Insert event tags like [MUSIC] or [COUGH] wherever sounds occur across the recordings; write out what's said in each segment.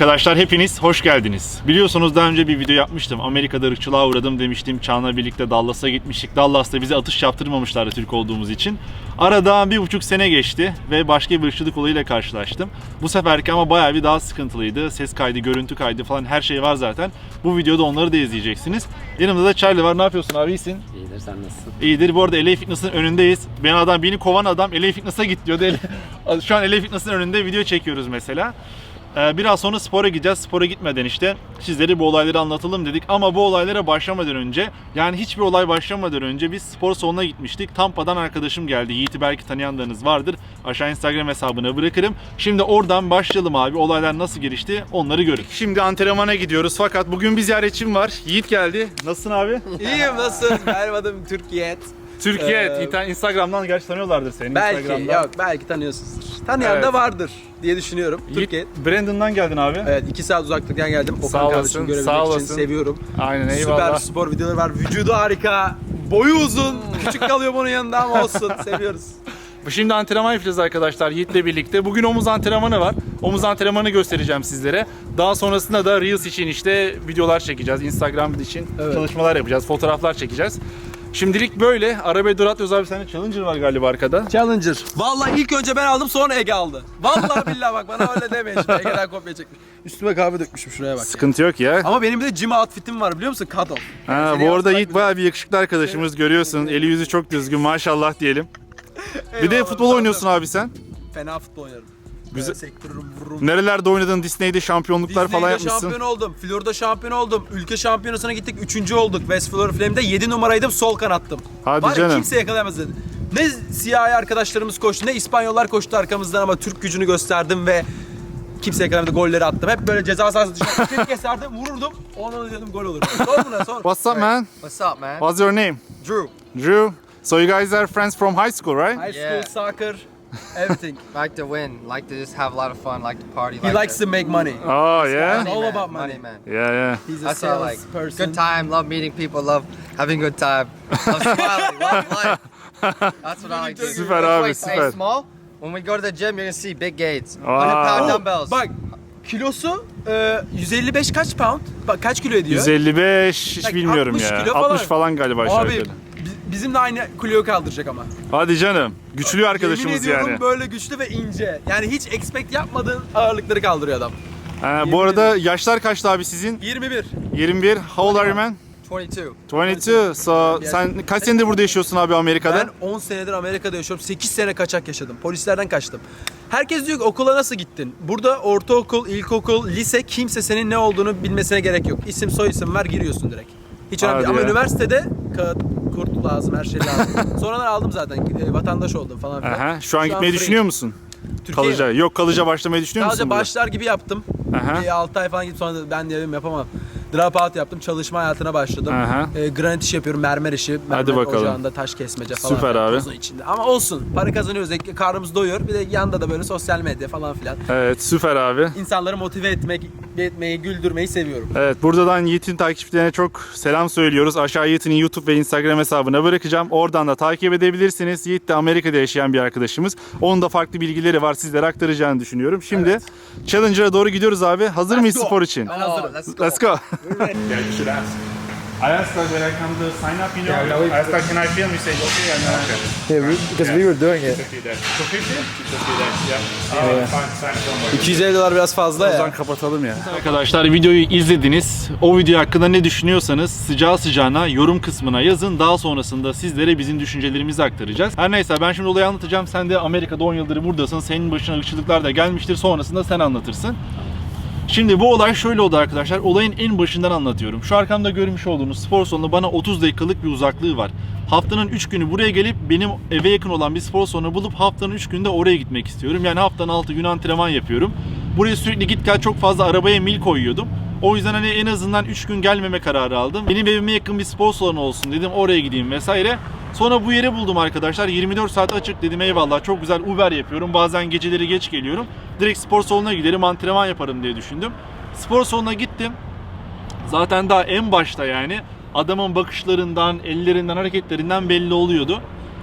Arkadaşlar, hepiniz hoş geldiniz. Biliyorsunuz daha önce bir video yapmıştım. Amerika'da ırkçılığa uğradım demiştim. Çağ'la birlikte Dallas'a gitmiştik. Dallas'ta bize atış yaptırmamışlardı Türk olduğumuz için. Arada bir buçuk sene geçti ve başka bir ırkçılık olayıyla karşılaştım. Bu seferki ama bayağı bir daha sıkıntılıydı. Ses kaydı, görüntü kaydı falan her şey var zaten. Bu videoda onları da izleyeceksiniz. Yanımda da Charlie var. Ne yapıyorsun abi? İyisin? İyidir sen nasılsın? İyidir. Bu arada LA Fitness'ın önündeyiz. Ben adam, beni kovan adam LA Fitness'a git diyordu. [LAUGHS] Şu an LA Fitness'ın önünde video çekiyoruz mesela. Ee, Biraz sonra spora gideceğiz. Spora gitmeden işte sizlere bu olayları anlatalım dedik. Ama bu olaylara başlamadan önce yani hiçbir olay başlamadan önce biz spor salonuna gitmiştik. Tampa'dan arkadaşım geldi. Yiğit'i belki tanıyanlarınız vardır. Aşağı Instagram hesabına bırakırım. Şimdi oradan başlayalım abi. Olaylar nasıl gelişti onları görün. Şimdi antrenmana gidiyoruz. Fakat bugün bir ziyaretçim var. Yiğit geldi. Nasılsın abi? İyiyim nasılsınız? Benim adım Türkiye. Türkiye. Ee, Instagram'dan gerçi tanıyorlardır seni. Belki Instagram'dan. yok belki tanıyorsunuzdur. Tanıyan Evet. da vardır diye düşünüyorum. Türkiye. Yiğit, Brandon'dan geldin abi. Evet iki saat uzaklıktan geldim. Okan Sağ kardeşimi olasın, görebilmek sağ için olasın. seviyorum. Aynen Süper eyvallah. spor videoları var. Vücudu harika. Boyu uzun. Küçük kalıyor bunun yanında ama olsun. [LAUGHS] Seviyoruz. Şimdi antrenman yapacağız arkadaşlar Yiğit'le birlikte. Bugün omuz antrenmanı var. Omuz antrenmanı göstereceğim sizlere. Daha sonrasında da Reels için işte videolar çekeceğiz. Instagram için Evet. çalışmalar yapacağız. Fotoğraflar çekeceğiz. Şimdilik böyle. Arabayı dur atıyoruz abi. Sende Challenger var galiba arkada. Challenger. Vallahi ilk önce ben aldım sonra Ege aldı. Vallahi billahi bak bana öyle demeyin. Şimdi Ege'den kopya çekmiş. Üstüme kahve dökmüşüm şuraya bak. Sıkıntı yok ya. Ama benim bir de gym outfit'im var biliyor musun? Cut off. Ha, bu arada Yiğit bayağı bir yakışıklı arkadaşımız görüyorsun. Eli yüzü çok düzgün maşallah diyelim. Bir de Eyvallah, futbol oynuyorsun abi sen. Fena futbol oynarım. Güzel. Güzel. Sektörüm vururum. Nerelerde oynadın? Disney'de şampiyonluklar falan Disney'de yapmışsın. şampiyon oldum. Florida şampiyon oldum. Ülke şampiyonasına gittik. Üçüncü olduk. West Florida Flame'de 7 numaraydım. Sol kanattım. Hadi Var ya, canım. kimse yakalayamaz dedi. Ne siyahi arkadaşlarımız koştu ne İspanyollar koştu arkamızdan ama Türk gücünü gösterdim ve kimse yakalayamadı golleri attım. Hep böyle ceza sahası dışarı bir keserdim vururdum. Onu dedim gol olur. Sor buna sor. What's up man? What's up man? What's your name? Drew. Drew. So you guys are friends from high school, right? High school, Yeah. soccer, [LAUGHS] everything. Like to win, like to just have a lot of fun, like to party. He like likes to make money. Oh yeah. It's all about money. man. Yeah yeah. He's a That's all sales like person. good time. Love meeting people. Love having good time. Love smiling. love [LAUGHS] life. That's what I like to do. Süper abi, süper. small. When we go to the gym, you're gonna see big gates. Wow. 100 pound Oh, dumbbells. Bak kilosu e, 155 kaç pound? Bak kaç kilo ediyor? 155 hiç Like bilmiyorum 60 ya. kilo falan. 60 falan galiba aşağı Abi yukarı. Bi- bizimle aynı kiloyu kaldıracak ama. Hadi canım. Güçlü Yemin arkadaşımız ediyorum yani. böyle güçlü ve ince. Yani hiç expect yapmadığın ağırlıkları kaldırıyor adam. Ha, yemin bu arada yaşlar kaçtı abi sizin? 21. 21. How old are you man? 22. 22. So sen kaç senedir burada yaşıyorsun abi Amerika'da? Ben 10 senedir Amerika'da yaşıyorum. 8 sene kaçak yaşadım. Polislerden kaçtım. Herkes diyor ki okula nasıl gittin? Burada ortaokul, ilkokul, lise kimse senin ne olduğunu bilmesine gerek yok. İsim soy isim ver giriyorsun direkt. Hiç önemli Hadi değil. Ama ya. üniversitede kağıt, kurt lazım, her şey lazım. [LAUGHS] Sonradan aldım zaten. e, Vatandaş oldum falan filan. Aha. Şu an gitmeyi free. düşünüyor musun? Türkiye'ye Kalıcı. Yok kalıcı başlamayı düşünüyor musun? Sadece burada? başlar gibi yaptım. Aha. Bir 6 ay falan gidip sonra da ben dedim yapamam. Drop out yaptım. Çalışma hayatına başladım. Aha. E, granit işi yapıyorum. Mermer işi. Mermer Hadi bakalım. ocağında taş kesmece falan. Süper abi. tozun içinde. Ama olsun. Para kazanıyoruz. Karnımız doyuyor. Bir de yanda da böyle sosyal medya falan filan. Evet süper abi. İnsanları motive etmek, etmeyi, güldürmeyi seviyorum. Evet buradan Yiğit'in takipçilerine çok selam söylüyoruz. Aşağı Yiğit'in YouTube ve Instagram hesabına bırakacağım. Oradan da takip edebilirsiniz. Yiğit de Amerika'da yaşayan bir arkadaşımız. Onun da farklı bilgileri var sizlere aktaracağını düşünüyorum. Şimdi Challenger'a doğru gidiyoruz abi. Hazır mıyız go. spor için? Ben hazırım. let's go. Let's go. Yeah, you should ask. I asked her when I come to sign up, you know. Yeah, no, we- I asked her, can I film? You say, okay, and okay. Yeah, we, because we were doing it. It's okay there. It's okay there? It's okay there, yeah. Yeah, fine, sign it, 250 dolar biraz fazla O zaman ya. kapatalım ya. Arkadaşlar videoyu izlediniz. O video hakkında ne düşünüyorsanız sıcağı sıcağına yorum kısmına yazın. Daha sonrasında sizlere bizim düşüncelerimizi aktaracağız. Her neyse ben şimdi olayı anlatacağım. Sen de Amerika'da 10 yıldır buradasın. Senin başına ırkçılıklar da gelmiştir. Sonrasında sen anlatırsın. Şimdi bu olay şöyle oldu arkadaşlar. Olayın en başından anlatıyorum. Şu arkamda görmüş olduğunuz spor salonu bana 30 dakikalık bir uzaklığı var. Haftanın 3 günü buraya gelip benim eve yakın olan bir spor salonu bulup haftanın 3 günde oraya gitmek istiyorum. Yani haftanın 6 günü antrenman yapıyorum. Buraya sürekli git gel çok fazla arabaya mil koyuyordum. O yüzden hani en azından 3 gün gelmeme kararı aldım. Benim evime yakın bir spor salonu olsun dedim. Oraya gideyim vesaire. Sonra bu yeri buldum arkadaşlar. 24 saat açık dedim eyvallah çok güzel Uber yapıyorum. Bazen geceleri geç geliyorum. Direkt spor salonuna giderim antrenman yaparım diye düşündüm. Spor salonuna gittim. Zaten daha en başta yani adamın bakışlarından, ellerinden, hareketlerinden belli oluyordu.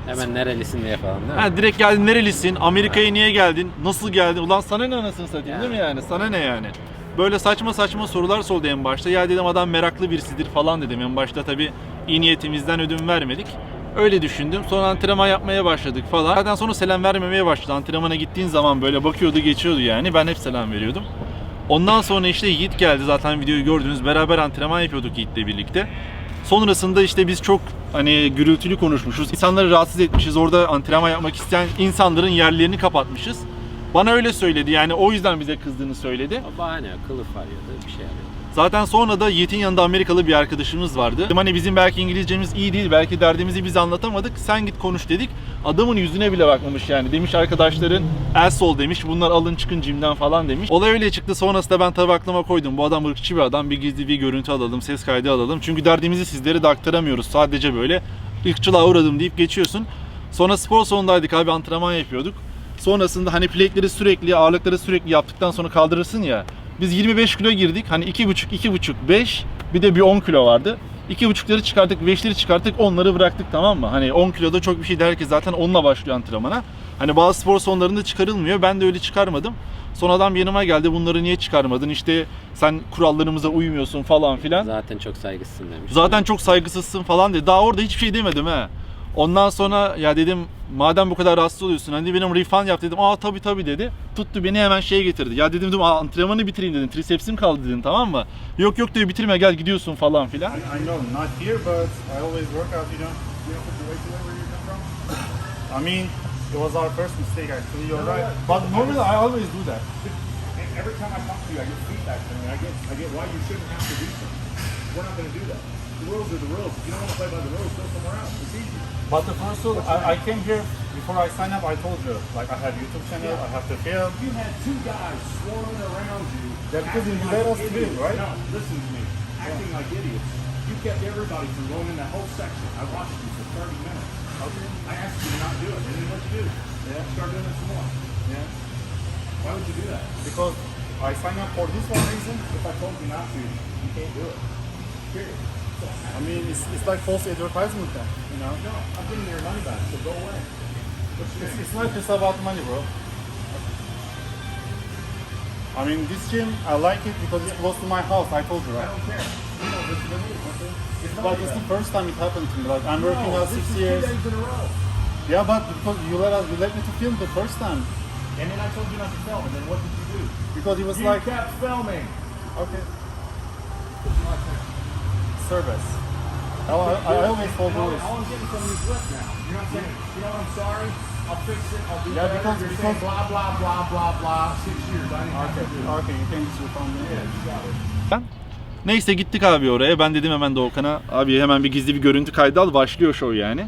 Hemen nerelisin diye falan değil mi? Ha, direkt geldin nerelisin? Amerika'ya niye geldin? Nasıl geldin? Ulan sana ne anasını satayım değil mi yani? Sana ne yani? Böyle saçma saçma sorular sordu en başta. Ya dedim adam meraklı birisidir falan dedim. En başta tabii iyi niyetimizden ödün vermedik. Öyle düşündüm. Sonra antrenman yapmaya başladık falan. Zaten sonra selam vermemeye başladı. Antrenmana gittiğin zaman böyle bakıyordu geçiyordu yani. Ben hep selam veriyordum. Ondan sonra işte Yiğit geldi zaten videoyu gördünüz. Beraber antrenman yapıyorduk Yiğit'le birlikte. Sonrasında işte biz çok hani gürültülü konuşmuşuz. İnsanları rahatsız etmişiz. Orada antrenman yapmak isteyen insanların yerlerini kapatmışız. Bana öyle söyledi yani o yüzden bize kızdığını söyledi. Bahane kılıf arıyordu bir şey arıyordu. Zaten sonra da Yiğit'in yanında Amerikalı bir arkadaşımız vardı. Hani bizim belki İngilizcemiz iyi değil, belki derdimizi biz anlatamadık. Sen git konuş dedik. Adamın yüzüne bile bakmamış yani. Demiş arkadaşların asshole demiş. Bunlar alın çıkın cimden falan demiş. Olay öyle çıktı. Sonrasında ben tabii aklıma koydum. Bu adam ırkçı bir adam. Bir gizli bir görüntü alalım, ses kaydı alalım. Çünkü derdimizi sizlere de aktaramıyoruz. Sadece böyle ırkçılığa uğradım deyip geçiyorsun. Sonra spor salonundaydık abi antrenman yapıyorduk. Sonrasında hani plate'leri sürekli, ağırlıkları sürekli yaptıktan sonra kaldırırsın ya. Biz 25 kilo girdik. Hani 2,5, 2,5, 5 bir de bir 10 kilo vardı. 2,5'ları çıkarttık, 5'leri çıkarttık, onları bıraktık tamam mı? Hani 10 kiloda çok bir şey der ki zaten onunla başlıyor antrenmana. Hani bazı spor salonlarında çıkarılmıyor. Ben de öyle çıkarmadım. Son adam yanıma geldi. Bunları niye çıkarmadın? İşte sen kurallarımıza uymuyorsun falan filan. Zaten çok saygısızsın demiş. Zaten çok saygısızsın falan dedi. Daha orada hiçbir şey demedim he. Ondan sonra ya dedim madem bu kadar rahatsız oluyorsun hani benim refund yap dedim. Aa tabii tabii dedi. Tuttu beni hemen şeye getirdi. Ya dedim dedim "Aa, antrenmanı bitireyim dedim. Tricepsim kaldı dedim tamam mı? Yok yok diyor bitirme gel gidiyorsun falan filan. I know, not here, but I always work out, you know. I mean, it was our first mistake actually. You're right. But normally I always do that. And every time I talk to you, I get feedback from you. I get, I get why you shouldn't have to do something. We're not going to do that. The rules are the rules. If you don't want to play by the rules, go somewhere else. It's easy. But the first I, I came here before I signed up. I told you, like I have YouTube channel. I have to film. You had two guys swarming around you. Yeah, because you let like us idiots. film, right? No, listen to me. Acting like idiots. You kept everybody from going in that whole section. I watched you for 30 minutes. Okay. I asked you to not do it. And then what you do? Yeah. Start doing it some more. Yeah. Why would you do that? Because I signed up for this one reason. If I told you not to, you can't do it. Period. I mean, it's, it's like false advertisement then, you know. No, I'm getting your money back, so go away. It's, it's not just about money, bro. I mean, this gym, I like it because it's close to my house. I told you, right? I don't care. You know, listen to me. okay? It's not But it's the first time it happened to me. Like I'm working out six years. two days in a row. Yeah, but because you let us, you let me to film the first time And then I told you not to film, and then what did you do? because he was You like kept filming. okay, service. I, I, I always All, rules. all I'm getting from you is lip now. You're not saying, you know what, I'm sorry, I'll fix it, I'll do Yeah, better. because- You're because- saying blah, blah, blah, blah, blah, six years, I didn't have Okay, to do it. okay, you can just refund me. Yeah, you got it. Neyse gittik abi oraya. Ben dedim hemen Doğukan'a abi hemen bir gizli bir görüntü kaydı al. Başlıyor show yani.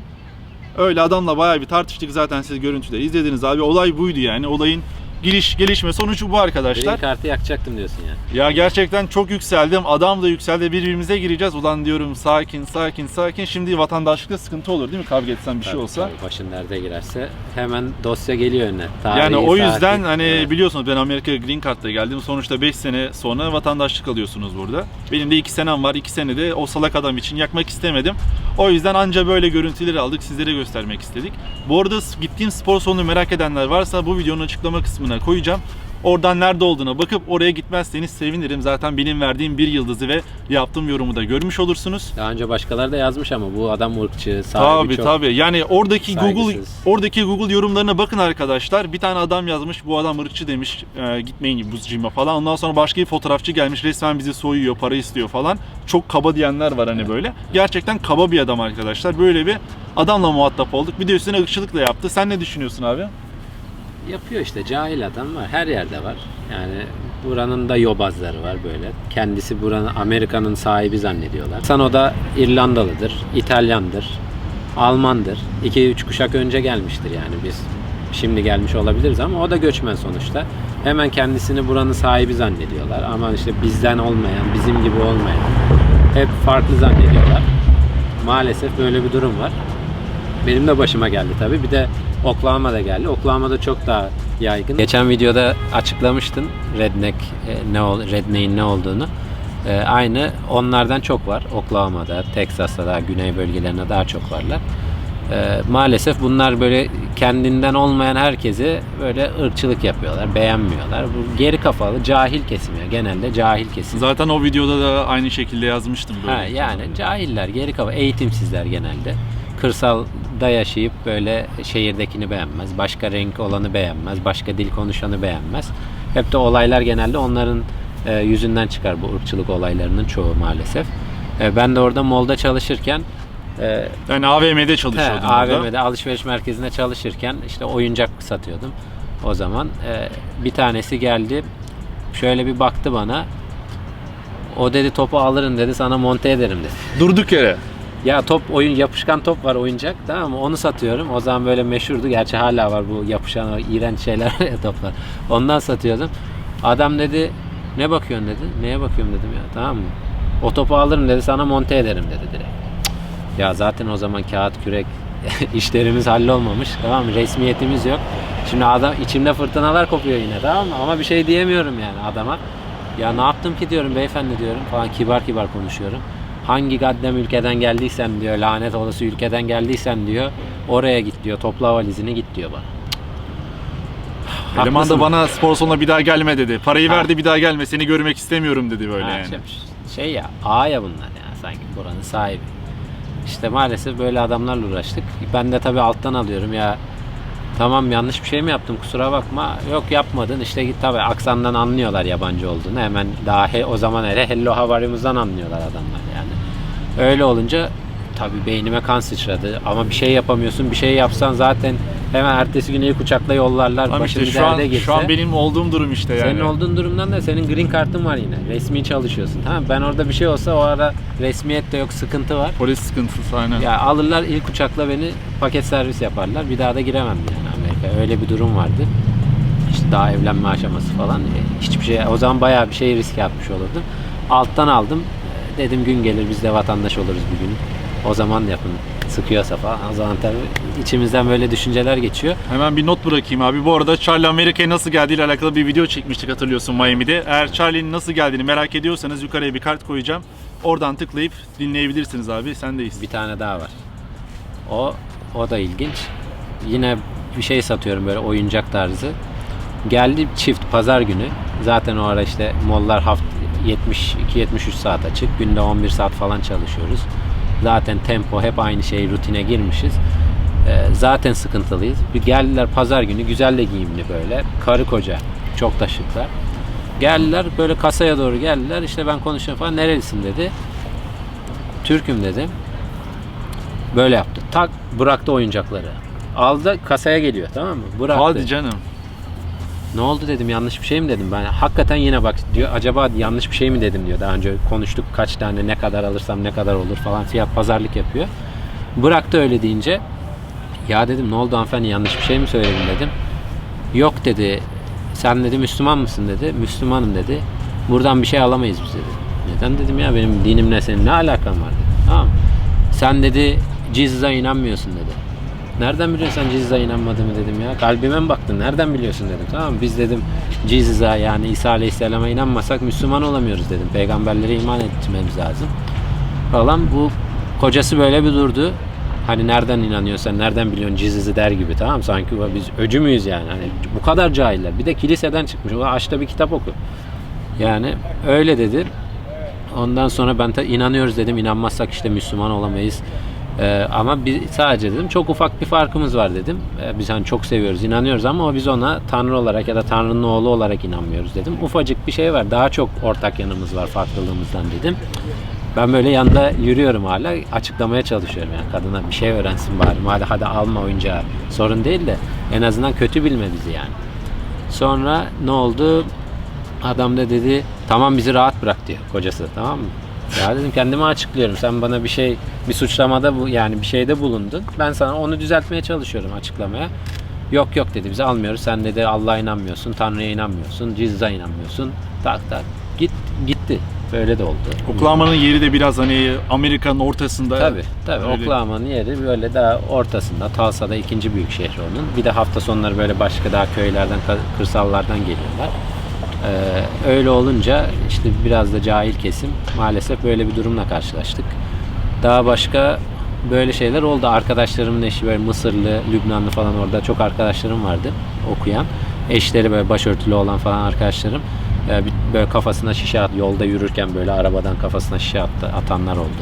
Öyle adamla bayağı bir tartıştık zaten siz görüntüde izlediniz abi. Olay buydu yani. Olayın geliş gelişme sonucu bu arkadaşlar. Green kartı yakacaktım diyorsun ya. Ya gerçekten çok yükseldim. Adam da yükseldi. Birbirimize gireceğiz. Ulan diyorum sakin sakin sakin. Şimdi vatandaşlıkta sıkıntı olur değil mi? Kavga etsen bir şey Tabii, olsa. tabii, başın derde girerse hemen dosya geliyor önüne. Tarihi, Yani o yüzden saati. hani Evet. biliyorsunuz ben Amerika'ya Green Card'la geldim. Sonuçta 5 sene sonra vatandaşlık alıyorsunuz burada. Benim de 2 senem var. 2 sene de o salak adam için yakmak istemedim. O yüzden anca böyle görüntüleri aldık. Sizlere göstermek istedik. Bu arada gittiğim spor salonunu merak edenler varsa bu videonun açıklama kısmına koyacağım. Oradan nerede olduğuna bakıp oraya gitmezseniz sevinirim. Zaten benim verdiğim bir yıldızı ve yaptığım yorumu da görmüş olursunuz. Daha önce başkaları da yazmış ama bu adam ırkçı, sahibi Tabii çok. tabii. Yani oradaki Google saygısız. oradaki Google yorumlarına bakın arkadaşlar. Bir tane adam yazmış. Bu adam ırkçı demiş. E, gitmeyin bu gym'e falan. Ondan sonra başka bir fotoğrafçı gelmiş. Resmen bizi soyuyor, para istiyor falan. Çok kaba diyenler var hani böyle. Gerçekten kaba bir adam arkadaşlar. Böyle bir adamla muhatap olduk. Bir de üstüne ırkçılık da yaptı. Sen ne düşünüyorsun abi? Yapıyor işte cahil adam var. Her yerde var. Yani buranın da yobazları var böyle. Kendisi buranın Amerika'nın sahibi zannediyorlar. San o da İrlandalıdır, İtalyandır, Almandır. 2-3 kuşak önce gelmiştir yani biz şimdi gelmiş olabiliriz ama o da göçmen sonuçta. Hemen kendisini buranın sahibi zannediyorlar ama işte bizden olmayan, bizim gibi olmayan hep farklı zannediyorlar. Maalesef böyle bir durum var. Benim de başıma geldi tabii. Bir de Oklahoma'da geldi. Oklahoma'da çok daha yaygın. Geçen videoda açıklamıştın redneck e, ne ol redneck'in ne olduğunu. E, aynı onlardan çok var. Oklahoma'da, Texas'ta daha güney bölgelerinde daha çok varlar. Ee, maalesef bunlar böyle kendinden olmayan herkesi böyle ırkçılık yapıyorlar, beğenmiyorlar. Bu geri kafalı, cahil kesim ya. Genelde cahil kesim. Zaten o videoda da aynı şekilde yazmıştım böyle. Ha, yani cahiller, geri kafa, eğitimsizler genelde. Kırsalda yaşayıp böyle şehirdekini beğenmez, başka renk olanı beğenmez, başka dil konuşanı beğenmez. Hep de olaylar genelde onların e, yüzünden çıkar bu ırkçılık olaylarının çoğu maalesef. E, ben de orada molda çalışırken e, Yani AVM'de He, çalışıyordun orada. AVM'de alışveriş merkezinde çalışırken işte oyuncak satıyordum. O zaman e, bir tanesi geldi. Şöyle bir baktı bana. O dedi topu alırım dedi sana monte ederim dedi. Durduk yere. Ya top oyun yapışkan top var oyuncak tamam mı? Onu satıyorum. O zaman böyle meşhurdu. Gerçi hala var bu yapışan o iğrenç şeyler [LAUGHS] toplar. Ondan satıyordum. Adam dedi ne bakıyorsun dedi. Neye bakıyorum dedim ya tamam mı? O topu alırım dedi sana monte ederim dedi direkt. Ya zaten o zaman kağıt kürek [LAUGHS] işlerimiz hallolmamış tamam mı? Resmiyetimiz yok. Şimdi adam içimde fırtınalar kopuyor yine tamam mı? Ama bir şey diyemiyorum yani adama. Ya ne yaptım ki diyorum beyefendi diyorum falan kibar kibar konuşuyorum. Hangi gaddem ülkeden geldiysen diyor lanet olası ülkeden geldiysen diyor oraya git diyor topla valizini git diyor bana. Eleman da Haklısın. bana spor salonuna bir daha gelme dedi. Parayı Ha. verdi bir daha gelme seni görmek istemiyorum dedi böyle Ha, yani. şey, şey ya ağa ya bunlar ya sanki buranın sahibi. İşte maalesef böyle adamlarla uğraştık. Ben de tabii alttan alıyorum ya tamam yanlış bir şey mi yaptım kusura bakma. Yok yapmadın işte git tabii aksandan anlıyorlar yabancı olduğunu. Hemen daha he, o zaman hele hello you'muzdan anlıyorlar adamlar yani. Öyle olunca tabii beynime kan sıçradı ama bir şey yapamıyorsun. Bir şey yapsan zaten hemen ertesi gün ilk uçakla yollarlar. Tamam Başın işte şu an, girse. şu an benim olduğum durum işte yani. Senin olduğun durumdan da senin green kartın var yine. Resmi çalışıyorsun. Tamam? Ben orada bir şey olsa o ara resmiyet de yok sıkıntı var. Polis sıkıntısı aynen. Ya alırlar ilk uçakla beni paket servis yaparlar. Bir daha da giremem yani Amerika. Öyle bir durum vardı. İşte daha evlenme aşaması falan. E, Hiçbir şey o zaman bayağı bir şey riske atmış olurdum. Alttan aldım. Dedim gün gelir biz de vatandaş oluruz bir gün. O zaman yapın sıkıyorsa falan. O zaman tabii içimizden böyle düşünceler geçiyor. Hemen bir not bırakayım abi. Bu arada Charlie Amerika'ya nasıl geldiği ile alakalı bir video çekmiştik hatırlıyorsun Miami'de. Eğer Charlie'nin nasıl geldiğini merak ediyorsanız yukarıya bir kart koyacağım. Oradan tıklayıp dinleyebilirsiniz abi. Sendeyiz. Bir tane daha var. O o da ilginç. Yine bir şey satıyorum böyle oyuncak tarzı. Geldi çift pazar günü. Zaten o ara işte mollar haft 72-73 saat açık. Günde 11 saat falan çalışıyoruz. Zaten tempo hep aynı şey rutine girmişiz. Ee, zaten sıkıntılıyız. Bir geldiler pazar günü güzel de giyimli böyle. Karı koca. Çok da şıklar. Geldiler böyle kasaya doğru geldiler. İşte ben konuşuyorum falan. Nerelisin dedi. Türk'üm dedim. Böyle yaptı. Tak bıraktı oyuncakları. Aldı kasaya geliyor tamam mı? Bıraktı. Hadi canım. Ne oldu dedim yanlış bir şey mi dedim ben. Hakikaten yine bak diyor acaba yanlış bir şey mi dedim diyor. Daha önce konuştuk kaç tane ne kadar alırsam ne kadar olur falan fiyat pazarlık yapıyor. Bıraktı öyle deyince ya dedim ne oldu hanımefendi yanlış bir şey mi söyledim dedim. Yok dedi sen dedi Müslüman mısın dedi. Müslümanım dedi. Buradan bir şey alamayız biz dedi. Neden dedim ya benim dinimle senin ne alakan var dedi. Tamam? Sen dedi Jesus'a inanmıyorsun dedi. Nereden biliyorsun sen Jesus'a inanmadığımı dedim ya. Kalbime mi baktın? Nereden biliyorsun dedim. Tamam? Biz dedim Jesus'a yani İsa Aleyhisselam'a inanmasak Müslüman olamıyoruz dedim. Peygamberlere iman etmemiz lazım. Falan bu kocası böyle bir durdu. Hani nereden inanıyorsan, nereden biliyorsun Jesus'ı der gibi tamam? Sanki biz öcü müyüz yani? Hani bu kadar cahiller. Bir de kiliseden çıkmış. O aç da bir kitap oku. Yani öyle dedi. Ondan sonra ben de inanıyoruz dedim. İnanmazsak işte Müslüman olamayız. Ee, ama biz sadece dedim çok ufak bir farkımız var dedim. Ee, biz hani çok seviyoruz, inanıyoruz ama biz ona Tanrı olarak ya da Tanrı'nın oğlu olarak inanmıyoruz dedim. Ufacık bir şey var. Daha çok ortak yanımız var farklılığımızdan dedim. Ben böyle yanda yürüyorum hala açıklamaya çalışıyorum yani kadına bir şey öğrensin bari. Hadi hadi alma oyuncağı. Sorun değil de en azından kötü bilme bizi yani. Sonra ne oldu? Adam da dedi tamam bizi rahat bırak diyor kocası tamam mı? Ya dedim kendime açıklıyorum. Sen bana bir şey bir suçlamada bu yani bir şeyde bulundun. Ben sana onu düzeltmeye çalışıyorum açıklamaya. Yok yok dedi bizi almıyoruz. Sen dedi Allah'a inanmıyorsun, Tanrı'ya inanmıyorsun, Jesus'a inanmıyorsun. Tak tak git gitti. Böyle de oldu. Oklahoma'nın yeri de biraz hani Amerika'nın ortasında. Tabii Öyle. Oklahoma'nın yeri böyle daha ortasında. Tulsa'da ikinci büyük şehri onun. Bir de hafta sonları böyle başka daha köylerden, kırsallardan geliyorlar. Ee, öyle olunca işte biraz da cahil kesim maalesef böyle bir durumla karşılaştık. Daha başka böyle şeyler oldu. Arkadaşlarımın eşi böyle Mısırlı, Lübnanlı falan orada çok arkadaşlarım vardı okuyan. Eşleri böyle başörtülü olan falan arkadaşlarım. Ee, böyle kafasına şişe at, yolda yürürken böyle arabadan kafasına şişe attı, atanlar oldu.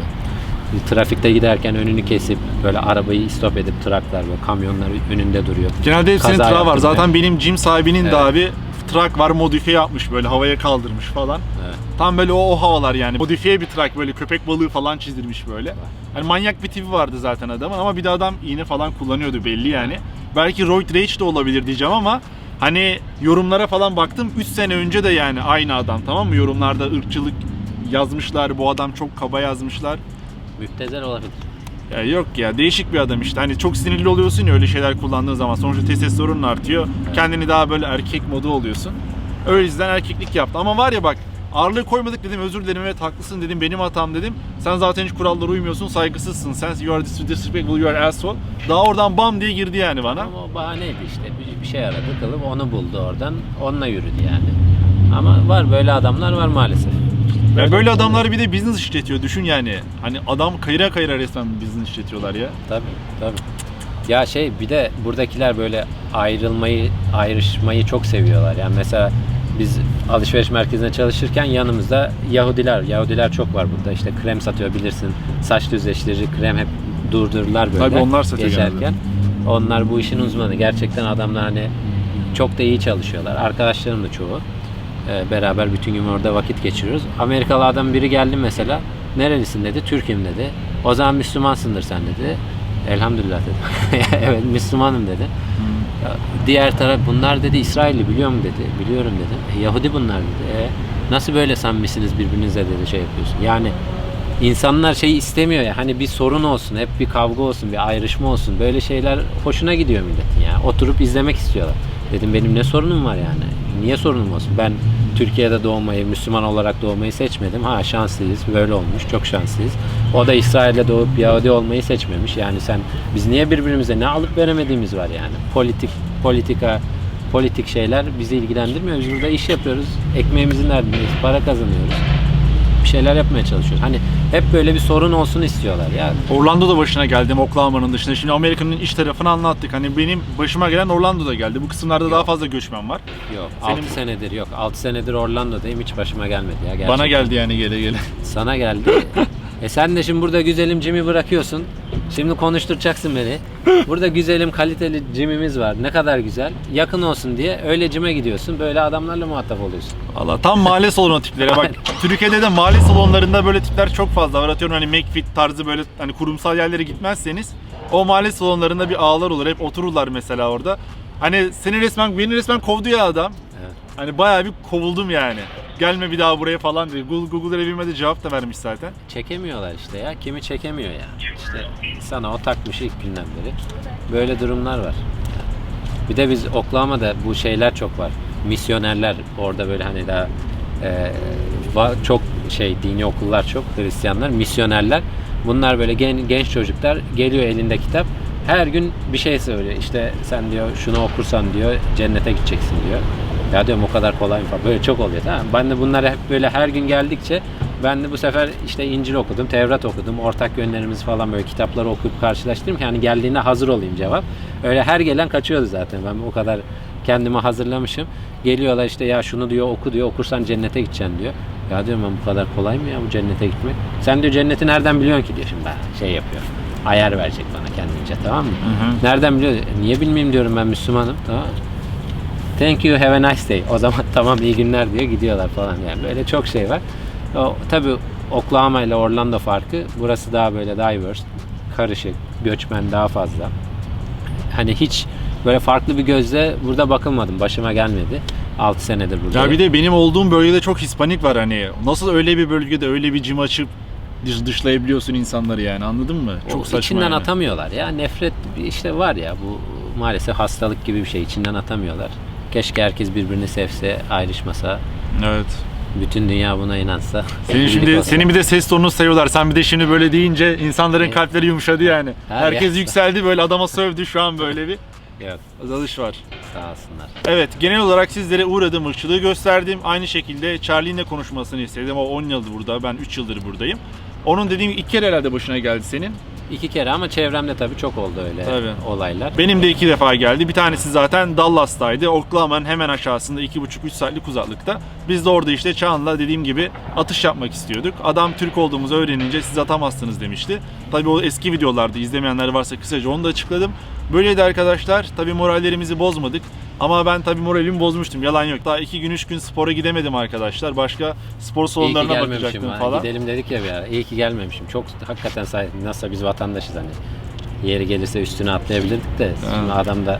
Trafikte giderken önünü kesip böyle arabayı stop edip traklar böyle kamyonlar önünde duruyor. Genelde hepsinin Kaza tırağı var. Zaten benim gym sahibinin de Evet. abi trak var modifiye yapmış böyle havaya kaldırmış falan. Evet. Tam böyle o, o havalar yani. Modifiye bir trak böyle köpek balığı falan çizdirmiş böyle. Hani manyak bir tipi vardı zaten adamın ama bir de adam iğne falan kullanıyordu belli yani. Belki roid rage de olabilir diyeceğim ama hani yorumlara falan baktım 3 sene önce de yani aynı adam tamam mı? Yorumlarda ırkçılık yazmışlar, bu adam çok kaba yazmışlar. Müptezel olabilir. Ya yok ya değişik bir adam işte. Hani çok sinirli oluyorsun ya öyle şeyler kullandığın zaman. Sonuçta testosteronun artıyor. Kendini daha böyle erkek modu oluyorsun. Öyle yüzden erkeklik yaptı. Ama var ya bak ağırlığı koymadık dedim özür dilerim evet haklısın dedim benim hatam dedim. Sen zaten hiç kurallara uymuyorsun saygısızsın. Sen you are dis- disrespectful you are asshole. Daha oradan bam diye girdi yani bana. Ama o bahaneydi işte. Bir, bir şey aradı kılıp onu buldu oradan. Onunla yürüdü yani. Ama var böyle adamlar var maalesef. Ya böyle adamlar bir de business işletiyor düşün yani. Hani adam kayıra kayıra resmen business işletiyorlar ya. Tabii tabii. Ya şey bir de buradakiler böyle ayrılmayı, ayrışmayı çok seviyorlar. Yani mesela biz alışveriş merkezinde çalışırken yanımızda Yahudiler, Yahudiler çok var burada. İşte krem satıyor bilirsin. Saç düzleştirici krem hep durdururlar böyle. Tabii onlar satıyor geçerken. Onlar bu işin uzmanı. Gerçekten adamlar hani çok da iyi çalışıyorlar. Arkadaşlarım da çoğu. Ee, beraber bütün gün orada vakit geçiriyoruz. Amerikalı adam biri geldi mesela. Nerelisin dedi. Türk'üm dedi. O zaman Müslümansındır sen dedi. Elhamdülillah dedim. [LAUGHS] evet Müslümanım dedi. Diğer taraf bunlar dedi İsrailli biliyor mu dedi. Biliyorum dedim. E, Yahudi bunlar dedi. E, nasıl böyle samimisiniz birbirinize dedi şey yapıyorsun. Yani insanlar şey istemiyor ya hani bir sorun olsun, hep bir kavga olsun, bir ayrışma olsun. Böyle şeyler hoşuna gidiyor milletin ya. Oturup izlemek istiyorlar. Dedim benim ne sorunum var yani? Niye sorunum olsun? Ben Türkiye'de doğmayı, Müslüman olarak doğmayı seçmedim. Ha şanslıyız, böyle olmuş, çok şanslıyız. O da İsrail'de doğup Yahudi olmayı seçmemiş. Yani sen, biz niye birbirimize ne alıp veremediğimiz var yani. Politik, politika, politik şeyler bizi ilgilendirmiyor. Biz burada iş yapıyoruz, ekmeğimizin derdindeyiz, para kazanıyoruz. Bir şeyler yapmaya çalışıyoruz. Hani hep böyle bir sorun olsun istiyorlar ya. Orlando'da başına geldim Oklahoma'nın dışında. Şimdi Amerika'nın iç tarafını anlattık. Hani benim başıma gelen Orlando'da geldi. Bu kısımlarda daha fazla göçmen var. Yok. Senin- 6 senedir yok. 6 senedir Orlando'dayım hiç başıma gelmedi ya. Gerçekten. Bana geldi yani gele gele. Sana geldi. [LAUGHS] e sen de şimdi burada güzelim Jimmy bırakıyorsun. Şimdi konuşturacaksın beni. [GASPS] Burada güzelim kaliteli Jimmy'miz var. Ne kadar güzel. Yakın olsun diye öyle cime gidiyorsun. Böyle adamlarla muhatap oluyorsun. Valla tam mahalle salonu tiplere bak. [LAUGHS] Türkiye'de de mahalle salonlarında böyle tipler çok fazla var. Atıyorum hani McFit tarzı böyle hani kurumsal yerlere gitmezseniz o mahalle salonlarında bir ağlar olur. Hep otururlar mesela orada. Hani seni resmen, beni resmen kovdu ya adam. Evet. Hani bayağı bir kovuldum yani. Gelme bir daha buraya falan diye. Google, Google evime de cevap da vermiş zaten. Çekemiyorlar işte ya. Kimi çekemiyor ya. İşte sana o takmış ilk günden beri. Böyle durumlar var. Bir de biz Oklahoma'da bu şeyler çok var. Misyonerler orada böyle hani daha e, çok şey dini okullar çok Hristiyanlar, misyonerler. Bunlar böyle gen- genç çocuklar geliyor elinde kitap. Her gün bir şey söylüyor. İşte sen diyor şunu okursan diyor cennete gideceksin diyor. Ya diyorum o kadar kolay mı falan. Böyle çok oluyor tamam? Ben de bunları hep böyle her gün geldikçe ben de bu sefer işte İncil okudum, Tevrat okudum. Ortak yönlerimizi falan böyle kitapları okuyup karşılaştırdım ki hani geldiğinde hazır olayım cevap. Öyle her gelen kaçıyordu zaten. Ben o kadar kendimi hazırlamışım. Geliyorlar işte ya şunu diyor oku diyor okursan cennete gideceksin diyor. Ya diyorum ben bu kadar kolay mı ya bu cennete gitmek? Sen diyor cenneti nereden biliyorsun ki diyor şimdi ben şey yapıyor. Ayar verecek bana kendince tamam mı? Nereden biliyor? Niye bilmeyeyim diyorum ben Müslümanım tamam mı? Thank you, have a nice day. O zaman [LAUGHS] tamam iyi günler diyor gidiyorlar falan yani böyle çok şey var. O, tabii Oklahoma ile Orlando farkı burası daha böyle diverse, karışık, göçmen daha fazla. Hani hiç böyle farklı bir gözle burada bakılmadım. Başıma gelmedi. 6 senedir burada. Ya bir de benim olduğum bölgede çok Hispanik var hani. Nasıl öyle bir bölgede öyle bir cim açıp dış dışlayabiliyorsun insanları yani anladın mı? Çok O saçma içinden yani. atamıyorlar ya. Nefret işte var ya bu maalesef hastalık gibi bir şey. İçinden atamıyorlar. Keşke herkes birbirini sevse, ayrışmasa. Evet. Bütün dünya buna inansa. Senin şimdi senin bir de ses tonunu seviyorlar. Sen bir de şimdi böyle deyince insanların Evet. kalpleri yumuşadı yani. Ha, Herkes ya. yükseldi böyle adama sövdü şu an böyle bir Yok, azalış var. sağ olsunlar. Evet genel olarak sizlere uğradığım ırkçılığı gösterdim. Aynı şekilde Charlie'nin de konuşmasını istedim. O 10 yıldır burada ben 3 yıldır buradayım. Onun dediğim iki kere herhalde başına geldi senin. İki kere ama çevremde tabii çok oldu öyle Tabii. olaylar. Benim de iki defa geldi. Bir tanesi zaten Dallas'taydı. Oklahoma'nın hemen aşağısında 2,5-3 saatlik uzaklıkta. Biz de orada işte Çağan'la dediğim gibi atış yapmak istiyorduk. Adam Türk olduğumuzu öğrenince siz atamazsınız demişti. Tabii o eski videolarda izlemeyenler varsa kısaca onu da açıkladım. Böyleydi arkadaşlar. Tabii morallerimizi bozmadık. Ama ben tabii moralimi bozmuştum. Yalan yok. Daha iki gün, üç gün spora gidemedim arkadaşlar. Başka spor salonlarına bakacaktım ha. falan. Gidelim dedik ya bir ara. İyi ki gelmemişim. Çok hakikaten say nasıl biz vatandaşız hani. Yeri gelirse üstüne atlayabilirdik de şimdi adam da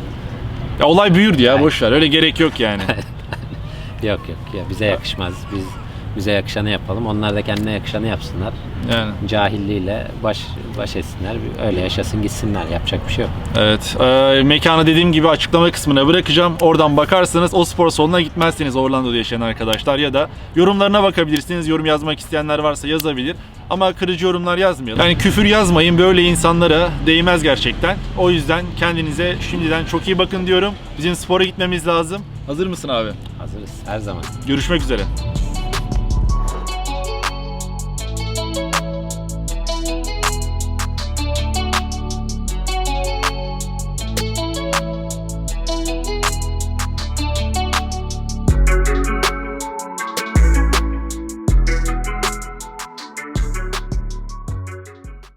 Ya olay büyürdü ya boş ver. Öyle gerek yok yani. [LAUGHS] yok yok ya bize yakışmaz. Biz bize yakışanı yapalım. Onlar da kendine yakışanı yapsınlar. yani. Cahilliğiyle baş baş etsinler. Öyle yaşasın gitsinler. Yapacak bir şey yok. Evet. E, mekanı dediğim gibi açıklama kısmına bırakacağım. Oradan bakarsanız o spor salonuna gitmezseniz Orlando'da yaşayan arkadaşlar ya da yorumlarına bakabilirsiniz. Yorum yazmak isteyenler varsa yazabilir. Ama kırıcı yorumlar yazmayalım. Yani küfür yazmayın. Böyle insanlara değmez gerçekten. O yüzden kendinize şimdiden çok iyi bakın diyorum. Bizim spora gitmemiz lazım. Hazır mısın abi? Hazırız her zaman. Görüşmek üzere.